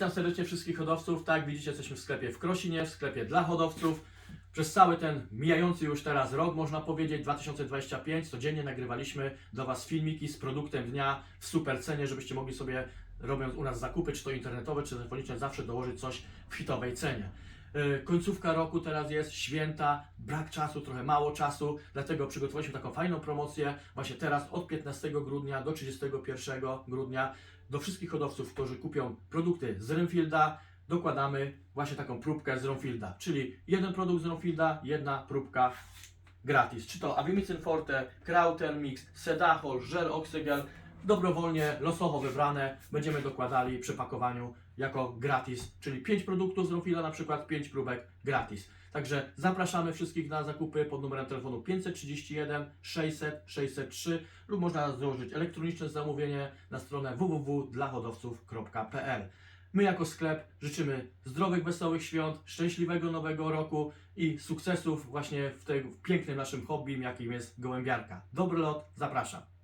Witam serdecznie wszystkich hodowców. Tak, widzicie, jesteśmy w sklepie w Krosinie, w sklepie dla hodowców. Przez cały ten mijający już teraz rok, można powiedzieć, 2025, codziennie nagrywaliśmy dla Was filmiki z produktem dnia w super cenie, żebyście mogli sobie, robiąc u nas zakupy, czy to internetowe, czy telefoniczne, zawsze dołożyć coś w hitowej cenie. Yy, Końcówka roku teraz jest, święta, brak czasu, trochę mało czasu, dlatego przygotowaliśmy taką fajną promocję. Właśnie teraz od 15 grudnia do 31 grudnia do wszystkich hodowców, którzy kupią produkty z Renfielda, dokładamy właśnie taką próbkę z Renfielda, czyli jeden produkt z Renfielda, jedna próbka gratis. Czy to Avimicin Forte, Krauten Mix, Sedachol, Żel Oxygel, dobrowolnie, losowo wybrane, będziemy dokładali przy pakowaniu jako gratis, czyli 5 produktów z Renfielda, na przykład 5 próbek gratis. Także zapraszamy wszystkich na zakupy pod numerem telefonu 531 600 603 lub można złożyć elektroniczne zamówienie na stronę www.dlahodowców.pl. My jako sklep życzymy zdrowych, wesołych świąt, szczęśliwego nowego roku i sukcesów właśnie w tym pięknym naszym hobby, jakim jest gołębiarka. Dobry lot, zapraszam.